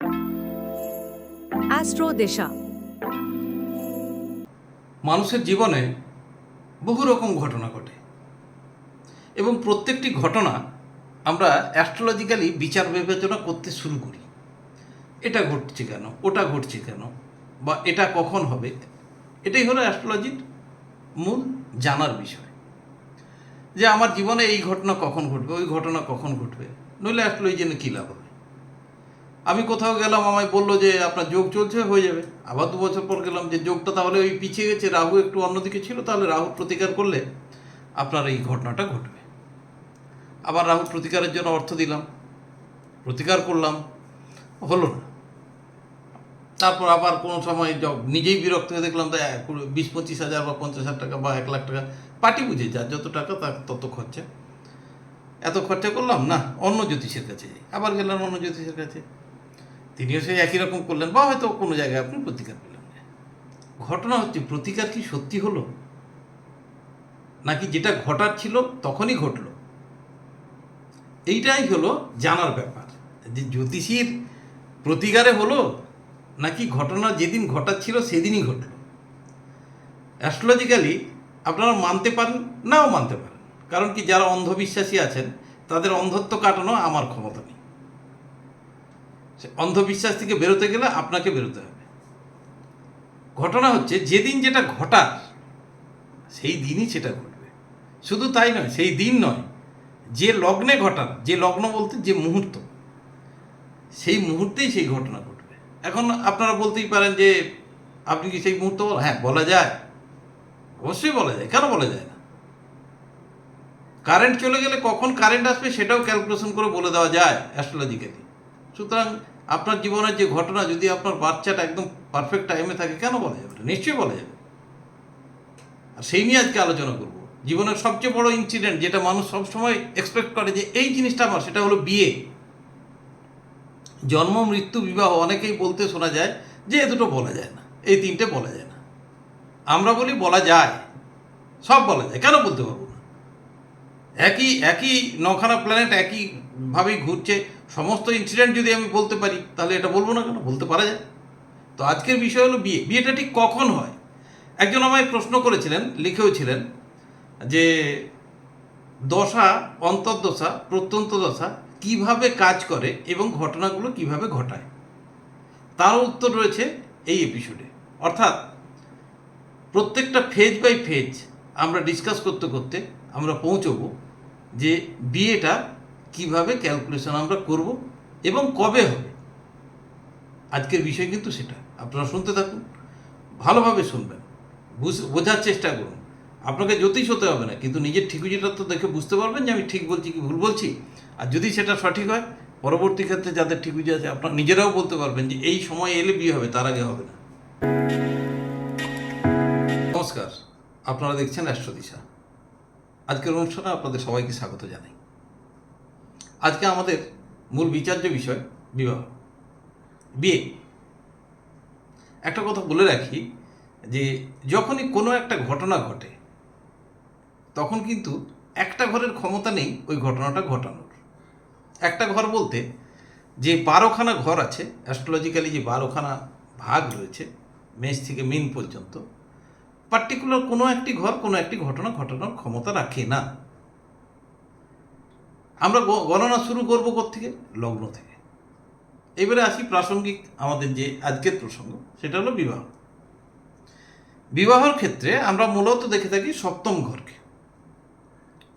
Astro দিশা। মানুষের জীবনে বহু রকম ঘটনা ঘটে। এবং প্রত্যেকটি ঘটনা আমরা অ্যাস্ট্রোলজিক্যালি বিচার বিবেচনা করতে শুরু করি। এটা ঘটছে কেন? ওটা ঘটছে কেন? বা এটা কখন হবে? এটাই হলো অ্যাস্ট্রোলজির মূল জানার বিষয়। যে আমার জীবনে এই ঘটনা কখন ঘটবে? ওই ঘটনা কখন ঘটবে? নইলে অ্যাস্ট্রোলজি জেনে কী লাভ হবে? আমি কোথাও গেলাম, আমায় বলল যে আপনার যোগ চলছে, হয়ে যাবে। আবার দু বছর পর গেলাম যে যোগটা তাহলে ওই পিছিয়ে গেছে, রাহু একটু অন্যদিকে ছিল, তাহলে রাহু প্রতিকার করলে আপনার এই ঘটনাটা ঘটবে। আবার রাহু প্রতিকারের জন্য অর্থ দিলাম, প্রতিকার করলাম, হলো না। তারপর আবার কোনো সময় নিজেই বিরক্ত হয়ে দেখলাম তো এক- পুরো বিশ পঁচিশ হাজার বা পঞ্চাশ হাজার টাকা বা এক লাখ টাকা পার্টি বুঝে, যার যত টাকা তার তত খরচা। এত খরচা করলাম, না, অন্য জ্যোতিষের কাছে আবার গেলাম অন্য জ্যোতিষের কাছে। তিনিও সেই একই রকম করলেন বা হয়তো কোনো জায়গায় আপনি প্রতিকার পেলেন। ঘটনা হচ্ছে, প্রতিকার কি সত্যি হলো? নাকি যেটা ঘটার ছিল তখনই ঘটলো? এইটাই হলো জানার ব্যাপার। যে জ্যোতিষীর প্রতিকারে হলো, নাকি ঘটনা যেদিন ঘটার ছিল সেদিনই ঘটলো? অ্যাস্ট্রোলজিক্যালি আপনারা মানতে পারেন, নাও মানতে পারেন। কারণ কি যারা অন্ধবিশ্বাসী আছেন, তাদের অন্ধত্ব কাটানো আমার ক্ষমতা নেই। অন্ধবিশ্বাস থেকে বেরোতে গেলে আপনাকে বেরোতে হবে। ঘটনা হচ্ছে, যেদিন যেটা ঘটার, সেই দিনই সেটা ঘটবে। শুধু তাই নয়, সেই দিন নয়, যে লগ্নে ঘটার, যে লগ্ন বলতে যে মুহূর্ত, সেই মুহূর্তেই সেই ঘটনা ঘটবে। এখন আপনারা বলতেই পারেন যে, আপনি কি সেই মুহূর্ত বল হ্যাঁ বলা যায়। অবশ্যই বলা যায়। কেন বলা যায় না? কারেন্ট চলে গেলে কখন কারেন্ট আসবে সেটাও ক্যালকুলেশন করে বলে দেওয়া যায় অ্যাস্ট্রোলজিক্যালি। সুতরাং আপনার জীবনের যে ঘটনা, যদি আপনার বাচ্চাটা একদম পারফেক্ট টাইমে থাকে, কেন বলা যাবে না? নিশ্চয়ই বলা যাবে। আর সেই নিয়ে আজকে আলোচনা করব। জীবনের সবচেয়ে বড় ইনসিডেন্ট যেটা মানুষ সবসময় এক্সপেক্ট করে যে এই জিনিসটা আমার, সেটা হলো বিয়ে। জন্ম, মৃত্যু, বিবাহ অনেকেই বলতে শোনা যায় যে এ দুটো বলা যায় না, এই তিনটে বলা যায় না। আমরা বলি বলা যায়, সব বলা যায়। কেন বলতে পারব একই একই নখানা প্ল্যানেট একইভাবেই ঘুরছে। সমস্ত ইনসিডেন্ট যদি আমি বলতে পারি, তাহলে এটা বলব না কেন? বলতে পারা যায়। তো আজকের বিষয় হলো বিয়ে। বিয়েটা ঠিক কখন হয়? একজন আমায় প্রশ্ন করেছিলেন লিখেওছিলেন যে দশা, অন্তর্দশা, প্রত্যন্ত দশা কীভাবে কাজ করে এবং ঘটনাগুলো কীভাবে ঘটায়? তারও উত্তর রয়েছে এই এপিসোডে অর্থাৎ প্রত্যেকটা ফেজ বাই ফেজ আমরা ডিসকাস করতে করতে আমরা পৌঁছবো যে বিয়েটা কীভাবে ক্যালকুলেশন আমরা করব এবং কবে হবে। আজকের বিষয় কিন্তু সেটা। আপনারা শুনতে থাকুন, ভালোভাবে শুনবেন, বুঝ- বোঝার চেষ্টা করুন। আপনাকে জ্যোতিষ হতে হবে না, কিন্তু নিজের ঠিকুজিটা তো দেখে বুঝতে পারবেন যে আমি ঠিক বলছি কি ভুল বলছি। আর যদি সেটা সঠিক হয়, পরবর্তী ক্ষেত্রে যাদের ঠিকুজি আছে, আপনারা নিজেরাও বলতে পারবেন যে এই সময় এলে বিয়ে হবে, তার আগে হবে না। নমস্কার। আপনারা দেখছেন অ্যাস্ট্রদিশা। আজকের অনুষ্ঠানে আপনাদের সবাইকে স্বাগত জানাই। আজকে আমাদের মূল বিচার্য বিষয় বিবাহ। বিয়ে। একটা কথা বলে রাখি যে, যখনই কোনো একটা ঘটনা ঘটে, তখন কিন্তু একটা ঘরের ক্ষমতা নেই ওই ঘটনাটা ঘটানোর। একটা ঘর বলতে যে বারোখানা ঘর আছে অ্যাস্ট্রোলজিক্যালি যে বারোখানা ভাগ রয়েছে, মেষ থেকে মিন পর্যন্ত পার্টিকুলার কোনো একটি ঘর, কোনো একটি ঘটনা ঘটানোর ক্ষমতা রাখে না। আমরা গণনা শুরু করব থেকে লগ্ন থেকে। এবারে আসি প্রাসঙ্গিক আমাদের যে আজকের প্রসঙ্গ, সেটা হলো বিবাহ। বিবাহর ক্ষেত্রে আমরা মূলত দেখে থাকি সপ্তম ঘরকে।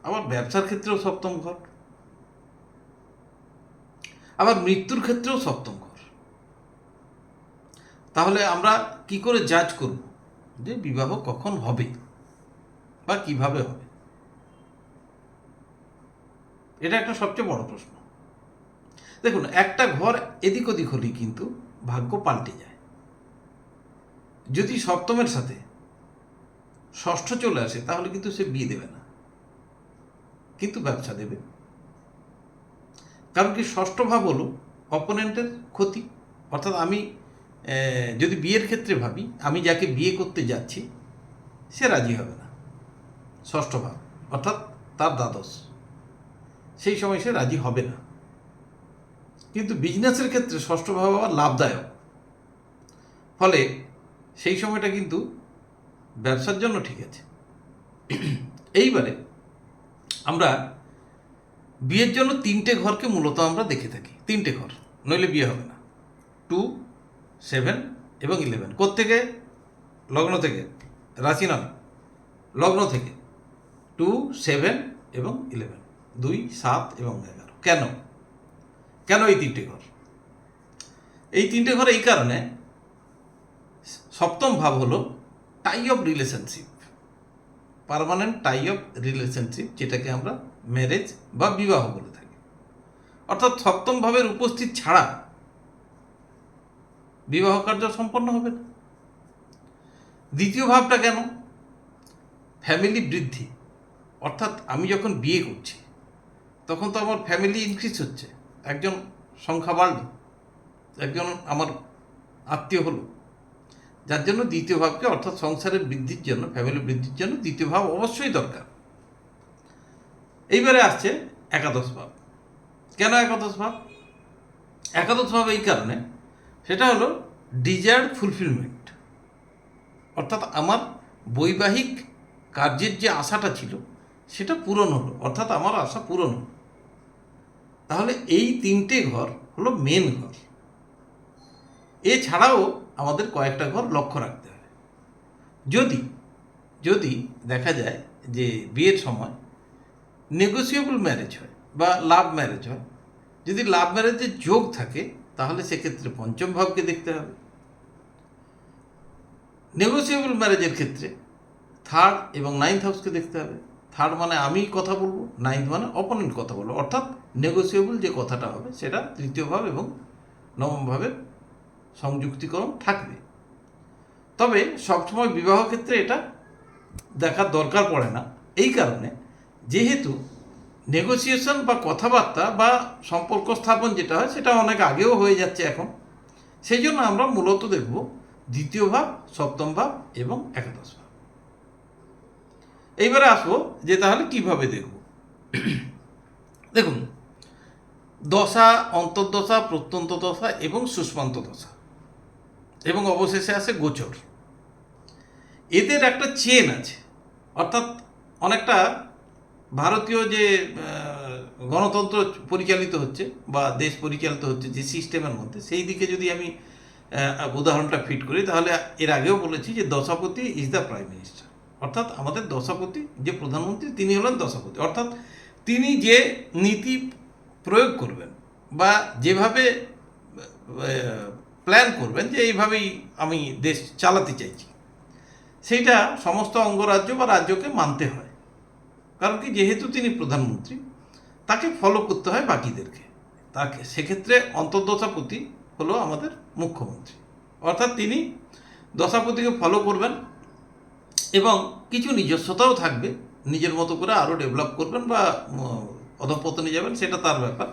আবার ব্যবসার ক্ষেত্রেও সপ্তম ঘর। আবার মৃত্যুর ক্ষেত্রেও সপ্তম ঘর। তাহলে আমরা কি করে জাজ করব? যে বিবাহ কখন হবে বা কীভাবে হবে? এটা একটা সবচেয়ে বড় প্রশ্ন। দেখুন, একটা ঘর এদিক ওদিক হলেই কিন্তু ভাগ্য পাল্টে যায়। যদি সপ্তমের সাথে ষষ্ঠ চলে আসে, তাহলে কিন্তু সে বিয়ে দেবে না। কিন্তু ব্যবসা দেবে। কারণ কি ষষ্ঠ ভাব হলো অপোনেন্টের ক্ষতি। অর্থাৎ আমি যদি বিয়ের ক্ষেত্রে ভাবি, আমি যাকে বিয়ে করতে যাচ্ছি, সে রাজি হবে না। ষষ্ঠ ভাব, অর্থাৎ তার দ্বাদশ। সেই সময় সে রাজি হবে না। কিন্তু বিজনেসের ক্ষেত্রে ষষ্ঠ ভাব আবার লাভদায়ক। ফলে সেই সময়টা কিন্তু ব্যবসার জন্য ঠিক আছে। এইবারে আমরা বিয়ের জন্য তিনটে ঘরকে মূলত আমরা দেখে থাকি। তিনটে ঘর, নইলে বিয়ে হবে না। টু সেভেন এবং ইলেভেন। কোত্থেকে? লগ্ন থেকে। রাশি নয়। লগ্ন থেকে। টু, সেভেন এবং ইলেভেন। দুই, সাত এবং এগারো। কেন? কেন এই তিনটে ঘর? এই তিনটে ঘর এই কারণে সপ্তম ভাব হলো tie of relationship permanent tie of relationship যেটাকে আমরা ম্যারেজ বা বিবাহ বলে থাকি। অর্থাৎ সপ্তম ভাবের উপস্থিত ছাড়া বিবাহ কার্য সম্পন্ন হবে না। দ্বিতীয় ভাবটা কেন? ফ্যামিলি বৃদ্ধি। অর্থাৎ আমি যখন বিয়ে করছি, তখন তো আমার ফ্যামিলি ইনক্রিজ হচ্ছে। একজন সংখ্যা বাড়ল, একজন আমার আত্মীয় হলো। যার জন্য দ্বিতীয় ভাবকে, অর্থাৎ সংসারের বৃদ্ধির জন্য ফ্যামিলি বৃদ্ধির জন্য দ্বিতীয় ভাব অবশ্যই দরকার। এইবারে আসছে একাদশ ভাব। কেন একাদশ ভাব? একাদশ ভাব এই কারণে সেটা হলো ডিজায়ার্ড ফুলফিলমেন্ট। অর্থাৎ আমার বৈবাহিক কার্যের যে আশাটা ছিল, সেটা পূরণ হলো। অর্থাৎ আমার আশা পূরণ হলো। তাহলে এই তিনটে ঘর হলো মেন ঘর। এছাড়াও আমাদের কয়েকটা ঘর লক্ষ্য রাখতে হবে। যদি যদি দেখা যায় যে বিয়ের সময় নেগোসিয়েবল ম্যারেজ হয় বা লাভ ম্যারেজ হয়, যদি লাভ ম্যারেজের যোগ থাকে তাহলে সেক্ষেত্রে পঞ্চম ভাবকে দেখতে হবে। নেগোসিয়েবল ম্যারেজের ক্ষেত্রে থার্ড এবং নাইন্থ হাউসকে দেখতে হবে। থার্ড মানে আমি কথা বলব নাইন্থ মানে অপোনেন্ট কথা বলব। অর্থাৎ নেগোসিয়েবল যে কথাটা হবে সেটা তৃতীয় ভাব এবং নবম ভাবের সংযুক্তিকরণ থাকবে। তবে সবসময় বিবাহ ক্ষেত্রে এটা দেখার দরকার পড়ে না। এই কারণে যেহেতু নেগোসিয়েশন বা কথাবার্তা বা সম্পর্ক স্থাপন যেটা হয়, সেটা অনেক আগেও হয়ে যাচ্ছে এখন। সেই জন্য আমরা মূলত দেখব দ্বিতীয় ভাব, সপ্তম ভাব এবং একাদশ ভাব। এইবারে আসব যে তাহলে কীভাবে দেখব? দেখুন, দশা, অন্তর্দশা, প্রত্যন্ত দশা এবং সুষ্মান্ত দশা। এবং অবশেষে আসে গোচর। এদের একটা চেন আছে। অর্থাৎ অনেকটা ভারতীয় যে গণতন্ত্র পরিচালিত হচ্ছে বা দেশ পরিচালিত হচ্ছে যে সিস্টেমের মধ্যে, সেই দিকে যদি আমি উদাহরণটা ফিট করি, তাহলে এর আগেও বলেছি যে দশাপতি ইজ দ্য প্রাইম মিনিস্টার অর্থাৎ আমাদের দশাপতি, যে প্রধানমন্ত্রী, তিনি হলেন দশাপতি। অর্থাৎ তিনি যে নীতি প্রয়োগ করবেন বা যেভাবে প্ল্যান করবেন যে এইভাবেই আমি দেশ চালাতে চাইছি, সেইটা সমস্ত অঙ্গরাজ্য বা রাজ্যকে মানতে হয়। কারণ কি, যেহেতু তিনি প্রধানমন্ত্রী, তাকে ফলো করতে হয় বাকিদেরকে। তাকে, সেক্ষেত্রে অন্তর্দশাপতি হলো আমাদের মুখ্যমন্ত্রী। অর্থাৎ তিনি দশাপতিকে ফলো করবেন এবং কিছু নিজস্বতাও থাকবে, নিজের মতো করে আরও ডেভেলপ করবেন বা অধঃপতনে যাবেন, সেটা তার ব্যাপার।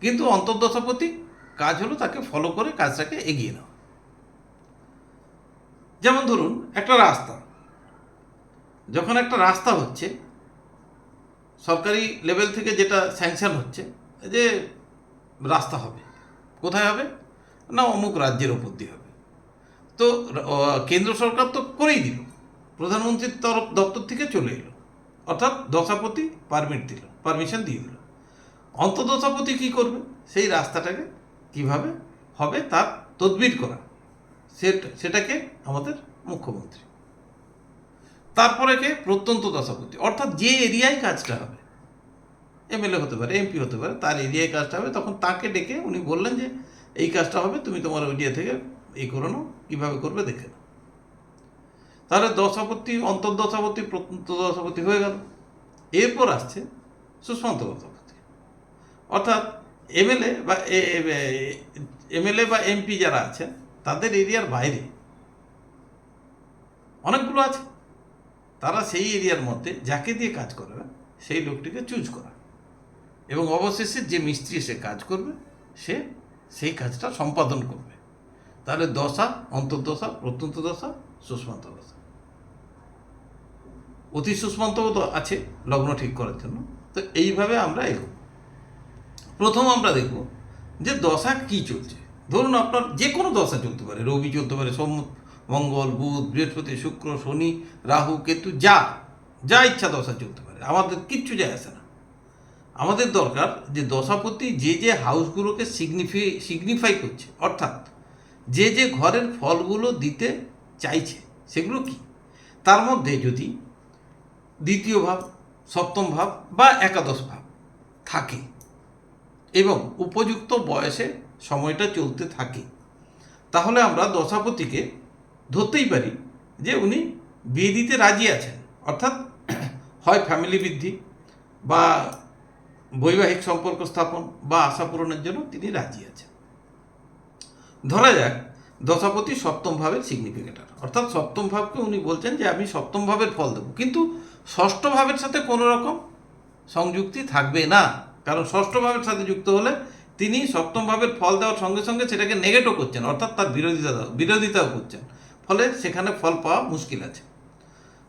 কিন্তু অন্তর্দশাপতি কাজ হলো তাকে ফলো করে কাজটাকে এগিয়ে নেওয়া। যেমন ধরুন, একটা রাস্তা। যখন একটা রাস্তা হচ্ছে সরকারি লেভেল থেকে যেটা স্যাংশন হচ্ছে, যে রাস্তা হবে। কোথায় হবে? না, অমুক রাজ্যের ওপর দিয়ে হবে। তো কেন্দ্র সরকার তো করেই দিল। প্রধানমন্ত্রীর তরফ, দপ্তর থেকে চলে এলো। অর্থাৎ দশাপতি পারমিট দিল পারমিশন দিয়ে দিল। অন্তদশাপতি কী করবে? সেই রাস্তাটাকে কীভাবে হবে তার তদবির করা। সেটা, সেটাকে আমাদের মুখ্যমন্ত্রী। তারপরে কে? প্রত্যন্ত দশাপতি। অর্থাৎ যে এরিয়ায় কাজটা হবে, এমএলএ হতে পারে, এমপি হতে পারে, তার এরিয়ায় কাজটা হবে, তখন তাকে ডেকে উনি বললেন যে, এই কাজটা হবে, তুমি তোমার এরিয়া থেকে এই করে নাও, কীভাবে করবে দেখে নাও। তাহলে দশাপতি, অন্তর্দশাপতি, প্রত্যন্ত দশাপতি হয়ে গেল। এরপর আসছে সুষ্মান্ত দশাপতি। অর্থাৎ এমএলএ বা এমএলএ বা এমপি যারা আছেন, তাদের এরিয়ার বাইরে অনেকগুলো আছে। তারা সেই এরিয়ার মধ্যে যাকে দিয়ে কাজ করবে, সেই লোকটিকে চুজ করা। এবং অবশেষে যে মিস্ত্রি সে কাজ করবে, সে সেই কাজটা সম্পাদন করবে। তাহলে দশা, অন্তর্দশা প্রত্যন্ত দশা সুষ্মান্ত দশা অতি সুষ্মান্তও তো আছে লগ্ন ঠিক করার জন্য। তো এইভাবে আমরা এগোব। প্রথম আমরা দেখব যে দশা কি চলছে। ধরুন আপনার যে কোনো দশা চলতে পারে, রবি চলতে পারে সোম মঙ্গল, বুধ, বৃহস্পতি, শুক্র, শনি, রাহু, কেতু, যা যা ইচ্ছা দশা চলতে পারে। আমাদের কিচ্ছু যায় আসে না। আমাদের দরকার যে দশাপতি যে যে হাউসগুলোকে সিগনিফি সিগনিফাই করছে, অর্থাৎ যে যে ঘরের ফলগুলো দিতে চাইছে, সেগুলো কি? তার মধ্যে যদি দ্বিতীয় ভাব, সপ্তম ভাব বা একাদশ ভাব থাকে এবং উপযুক্ত বয়সে সময়টা চলতে থাকে, তাহলে আমরা দশাপতিকে ধরতেই পারি যে উনি বিয়ে দিতে রাজি আছেন। অর্থাৎ হয় ফ্যামিলি বৃদ্ধি বা বৈবাহিক সম্পর্ক স্থাপন বা আশা পূরণের জন্য তিনি রাজি আছেন। ধরা যাক, দশাপতি সপ্তম ভাবের সিগনিফিকেটার অর্থাৎ সপ্তম ভাবকে উনি বলছেন যে আমি সপ্তম ভাবের ফল দেবো। কিন্তু ষষ্ঠ ভাবের সাথে কোনো রকম সংযুক্তি থাকবে না। কারণ ষষ্ঠ ভাবের সাথে যুক্ত হলে তিনি সপ্তম ভাবের ফল দেওয়ার সঙ্গে সঙ্গে সেটাকে নেগেটও করছেন। অর্থাৎ তার বিরোধিতা, বিরোধিতাও করছেন। ফলে সেখানে ফল পাওয়া মুশকিল আছে।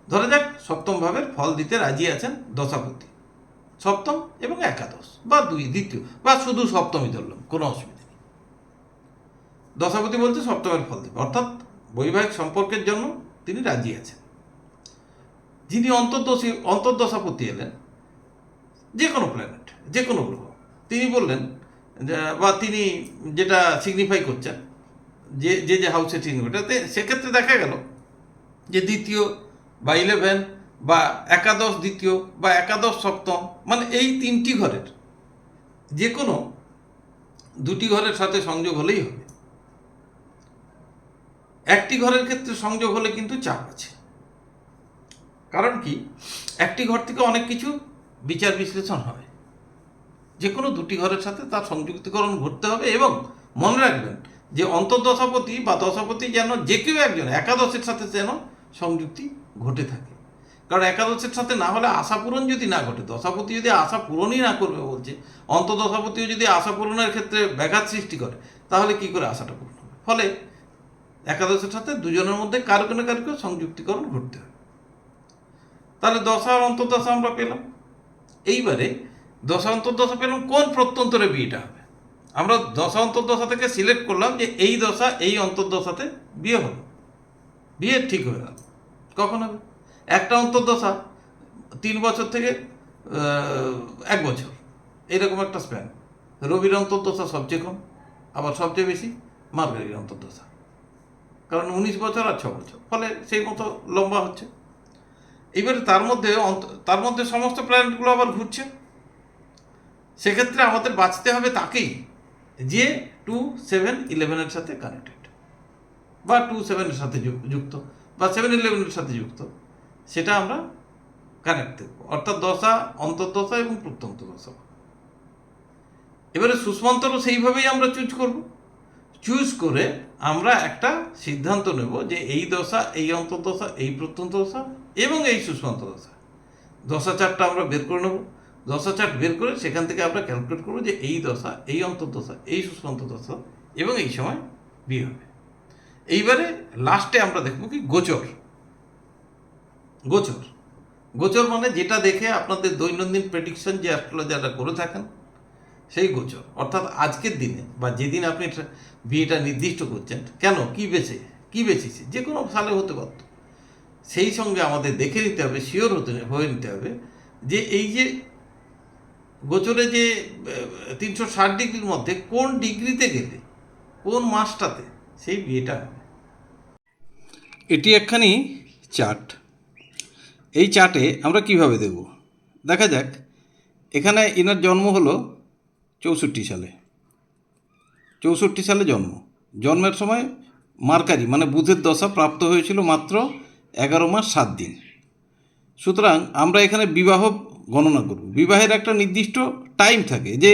ধরে যাক সপ্তম ভাবের ফল দিতে রাজি আছেন দশাপতি। সপ্তম এবং একাদশ বা দুই, দ্বিতীয় বা শুধু সপ্তমই ধরলাম, কোনো অসুবিধা নেই। দশাপতি বলতে সপ্তমের ফল দেবে, অর্থাৎ বৈবাহিক সম্পর্কের জন্য তিনি রাজি আছেন। যিনি অন্তর্দশী, অন্তর্দশাপতি এলেন, যে কোনো প্ল্যানেট যে কোনো গ্রহ, তিনি বললেন বা তিনি যেটা সিগনিফাই করছেন যে যে যে হাউসে সিগনিফাইটাতে সেক্ষেত্রে দেখা গেল যে দ্বিতীয় বা ইলেভেন বা একাদশ দ্বিতীয় বা একাদশ সপ্তম মানে এই তিনটি ঘরের যে কোনো দুটি ঘরের সাথে সংযোগ হলেই হবে। একটি ঘরের ক্ষেত্রে সংযোগ হলে কিন্তু চাপ আছে। কারণ কি? একটি ঘর থেকে অনেক কিছু বিচার বিশ্লেষণ হবে যে কোনো দুটি ঘরের সাথে তার সংযুক্তিকরণ ঘটতে হবে এবং মনে রাখবেন যে অন্তর্দশাপতি বা দশাপতি যেন যে কেউ একজন, একাদশের সাথে যেন সংযুক্তি ঘটে থাকে। কারণ একাদশের সাথে না হলে আশা পূরণ যদি না ঘটে, দশাপতি যদি আশা পূরণই না করবে বলছে, অন্তর্দশাপতিও যদি আশা পূরণের ক্ষেত্রে ব্যাঘাত সৃষ্টি করে, তাহলে কি করে আশাটা পূরণ হবে? ফলে একাদশের সাথে দুজনের মধ্যে কারও না কারও সংযুক্তিকরণ ঘটতে হবে। তাহলে দশা অন্তর্দশা আমরা পেলাম। এইবারে দশা অন্তর্দশা পেলাম কোন প্রত্যন্তরে বিয়েটা হবে? আমরা দশা অন্তর্দশা থেকে সিলেক্ট করলাম যে এই দশা, এই অন্তর্দশাতে বিয়ে হলো বিয়ে ঠিক হয়ে গেল। কখন হবে? একটা অন্তর্দশা তিন বছর থেকে এক বছর। এইরকম একটা স্প্যান রবির অন্তর্দশা সবচেয়ে কম, আবার সবচেয়ে বেশি মার্গারির অন্তর্দশা। কারণ উনিশ বছর আর ছ বছর। ফলে সেই মতো লম্বা হচ্ছে। এবারে তার মধ্যে তার মধ্যে সমস্ত প্ল্যানেটগুলো আবার ঘুরছে। সেক্ষেত্রে আমাদের বাঁচতে হবে তাকেই। যে টু সেভেন ইলেভেনের সাথে কানেক্টেড বা টু সেভেনের সাথে যুক্ত বা সেভেন ইলেভেনের সাথে যুক্ত, সেটা আমরা কানেক্ট দেখব। অর্থাৎ দশা, অন্তর্দশা এবং প্রত্যন্ত দশা। এবারে সুষমন্তরও সেইভাবেই আমরা চুজ করব। চুজ করে আমরা একটা সিদ্ধান্ত নেব যে এই দশা, এই অন্তর্দশা, এই প্রত্যন্ত দশা এবং এই সুষমান্ত দশা। দশা চারটা আমরা বের করে নেব। দশা চার্ট বের করে সেখান থেকে আমরা ক্যালকুলেট করব যে এই দশা, এই অন্তর্দশা, এই সুষমন্ত দশা এবং এই সময় বিয়ে হবে। এইবারে লাস্টে আমরা দেখব কি গোচর। গোচর। গোচর মানে যেটা দেখে আপনাদের দৈনন্দিন প্রেডিকশন যে অ্যাস্ট্রোলজাররা করে থাকেন, সেই গোচর। অর্থাৎ আজকের দিনে বা যেদিন আপনি বিয়েটা নির্দিষ্ট করছেন, কেন, কি বেছে, কি বেছেছে, যে কোনো সালে হতে পারত। সেই সঙ্গে আমাদের দেখে নিতে হবে শিওর হতে হয়ে নিতে হবে যে এই যে গোচরে যে তিনশো ষাট ডিগ্রির মধ্যে কোন ডিগ্রিতে গেলে, কোন মাসটাতে সেই বিয়েটা হবে? এটি একখানি চার্ট। এই চার্টে আমরা কীভাবে দেব? দেখা যাক। এখানে ইনার জন্ম হলো চৌষট্টি সালে। চৌষট্টি সালে জন্ম। জন্মের সময় মার্কারি মানে বুধের দশা প্রাপ্ত হয়েছিল মাত্র এগারো মাস সাত দিন। সুতরাং আমরা এখানে বিবাহ গণনা করব বিবাহের একটা নির্দিষ্ট টাইম থাকে যে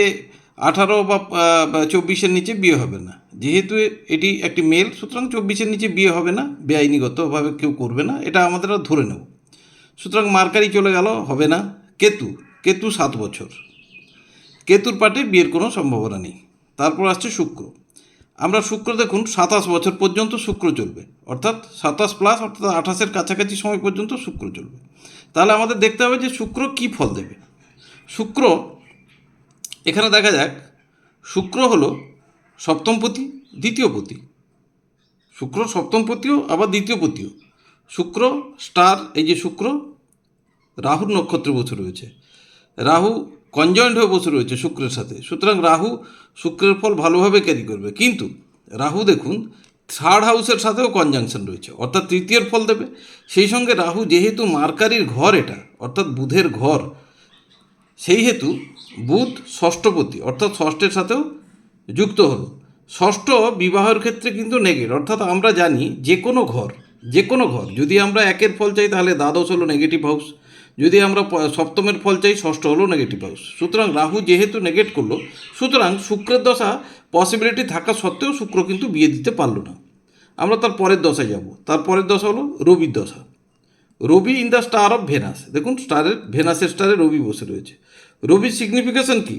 আঠারো বা চব্বিশের নিচে বিয়ে হবে না। যেহেতু এটি একটি মেল সুতরাং চব্বিশের নিচে বিয়ে হবে না, বেআইনিগতভাবে কেউ করবে না, এটা আমাদের ধরে নেব। সুতরাং মার্কারি চলে গেল, হবে না। কেতু কেতু সাত বছর। কেতুর পাটে বিয়ের কোনো সম্ভাবনা নেই। তারপর আসছে শুক্র। আমরা শুক্র দেখুন, সাতাশ বছর পর্যন্ত শুক্র চলবে। অর্থাৎ সাতাশ প্লাস অর্থাৎ আঠাশের কাছাকাছি সময় পর্যন্ত শুক্র চলবে। তাহলে আমাদের দেখতে হবে যে শুক্র কী ফল দেবে। শুক্র, এখানে দেখা যাক, শুক্র হলো সপ্তমপতি দ্বিতীয় পতি। শুক্র সপ্তমপতিও আবার দ্বিতীয় পতিও। শুক্র, স্টার, এই যে শুক্র, রাহুর নক্ষত্রে বসে রয়েছে। রাহু কনজয়েন্ট হয়ে বসে রয়েছে শুক্রের সাথে। সুতরাং রাহু শুক্রের ফল ভালোভাবে ক্যারি করবে। কিন্তু রাহু দেখুন থার্ড হাউসের সাথেও কনজাংশন রয়েছে। অর্থাৎ তৃতীয়ের ফল দেবে। সেই সঙ্গে রাহু যেহেতু মার্কারির ঘর এটা, অর্থাৎ বুধের ঘর, সেই হেতু বুধ ষষ্ঠপতি, অর্থাৎ ষষ্ঠের সাথেও যুক্ত হলো। ষষ্ঠ বিবাহের ক্ষেত্রে কিন্তু নেগেট অর্থাৎ আমরা জানি যে কোনো ঘর, যে কোনো ঘর, যদি আমরা একের ফল চাই তাহলে দ্বাদশ হলো নেগেটিভ হাউস যদি আমরা সপ্তমের ফল চাই ষষ্ঠ হলো নেগেটিভ হাউস সুতরাং রাহু যেহেতু নেগেট করল, সুতরাং শুক্রের দশা পসিবিলিটি থাকা সত্ত্বেও শুক্র কিন্তু বিয়ে দিতে পারল না। আমরা তার পরের দশায় যাব। তার পরের দশা হলো রবির দশা। Rabi in the star of Venus দেখুন স্টারের ভেনাসের স্টারে রবি বসে রয়েছে। রবির সিগনিফিকেশন কি?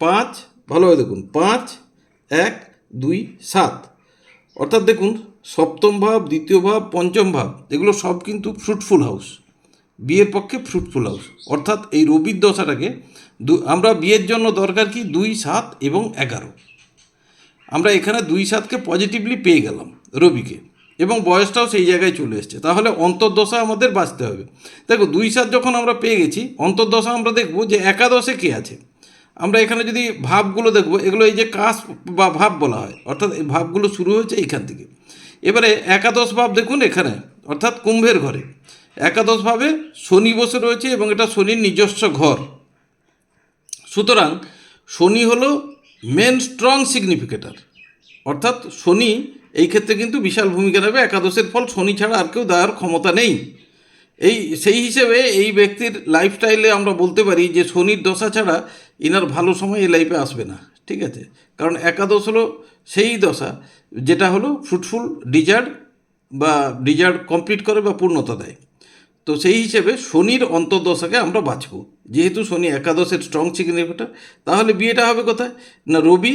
পাঁচ ভালোভাবে দেখুন, পাঁচ, এক, দুই, সাত। অর্থাৎ দেখুন, সপ্তম ভাব, দ্বিতীয় ভাব, পঞ্চম ভাব, এগুলো সব কিন্তু ফ্রুটফুল হাউস বিয়ের পক্ষে ফ্রুটফুল হাউস অর্থাৎ এই রবির দশাটাকে আমরা বিয়ের জন্য দরকার কি? দুই, সাত এবং এগারো। আমরা এখানে দুই সাতকে পজিটিভলি পেয়ে গেলাম রবিকে। এবং বয়সটাও সেই জায়গায় চলে এসছে। তাহলে অন্তর্দশা আমাদের বাঁচতে হবে। দেখো, দুই সাত যখন আমরা পেয়ে গেছি, অন্তর্দশা আমরা দেখব যে একাদশে কে আছে। আমরা এখানে যদি ভাবগুলো দেখব, এগুলো এই যে কাস বা ভাব বলা হয়, অর্থাৎ এই ভাবগুলো শুরু হয়েছে এইখান থেকে। এবারে একাদশ ভাব দেখুন এখানে, অর্থাৎ কুম্ভের ঘরে। একাদশ ভাবে শনি বসে রয়েছে এবং এটা শনির নিজস্ব ঘর। সুতরাং শনি হলো মেন স্ট্রং সিগনিফিকেটার অর্থাৎ শনি এই ক্ষেত্রে কিন্তু বিশাল ভূমিকা নেবে, একাদশের ফল শনি ছাড়া আর কেউ দেওয়ার ক্ষমতা নেই। এই, সেই হিসেবে এই ব্যক্তির লাইফস্টাইলে আমরা বলতে পারি যে শনির দশা ছাড়া ইনার ভালো সময় এই লাইফে আসবে না, ঠিক আছে? কারণ একাদশ হলো সেই দশা, যেটা হলো ফ্রুটফুল ডিজার্ড বা ডিজার্ড কমপ্লিট করে বা পূর্ণতা দেয়। তো সেই হিসেবে শনির অন্তর্দশাকে আমরা বাঁচব। যেহেতু শনি একাদশের স্ট্রং সিগনিফিকেটার তাহলে বিয়েটা হবে কোথায়? না রবি,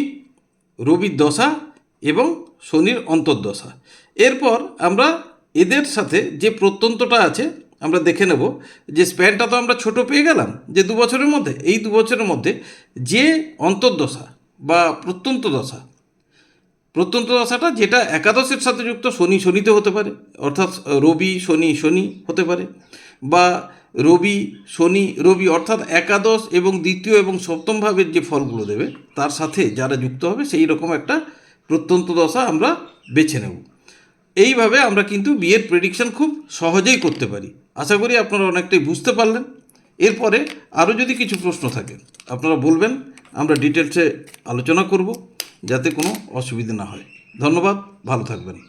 রবির দশা এবং শনির অন্তর্দশা। এরপর আমরা এদের সাথে যে প্রত্যন্তটা আছে, আমরা দেখে নেব যে স্প্যানটা তো আমরা ছোট পেয়ে গেলাম, যে দু বছরের মধ্যে। এই দু বছরের মধ্যে যে অন্তর্দশা বা প্রত্যন্ত দশা প্রত্যন্ত দশাটা যেটা একাদশের সাথে যুক্ত, শনি শনিতে হতে পারে, অর্থাৎ রবি শনি শনি হতে পারে, বা রবি শনি রবি, অর্থাৎ একাদশ এবং দ্বিতীয় এবং সপ্তম ভাবের যে ফলগুলো দেবে, তার সাথে যারা যুক্ত হবে, সেই রকম একটা প্রত্যন্ত দশা আমরা বেছে নেব। এইভাবে আমরা কিন্তু বিয়ের প্রেডিকশন খুব সহজেই করতে পারি। আশা করি আপনারা অনেকটাই বুঝতে পারলেন। এরপরে আরও যদি কিছু প্রশ্ন থাকে, আপনারা বলবেন, আমরা ডিটেলসে আলোচনা করব। যাতে কোনো অসুবিধা না হয়। ধন্যবাদ ভালো থাকবেন।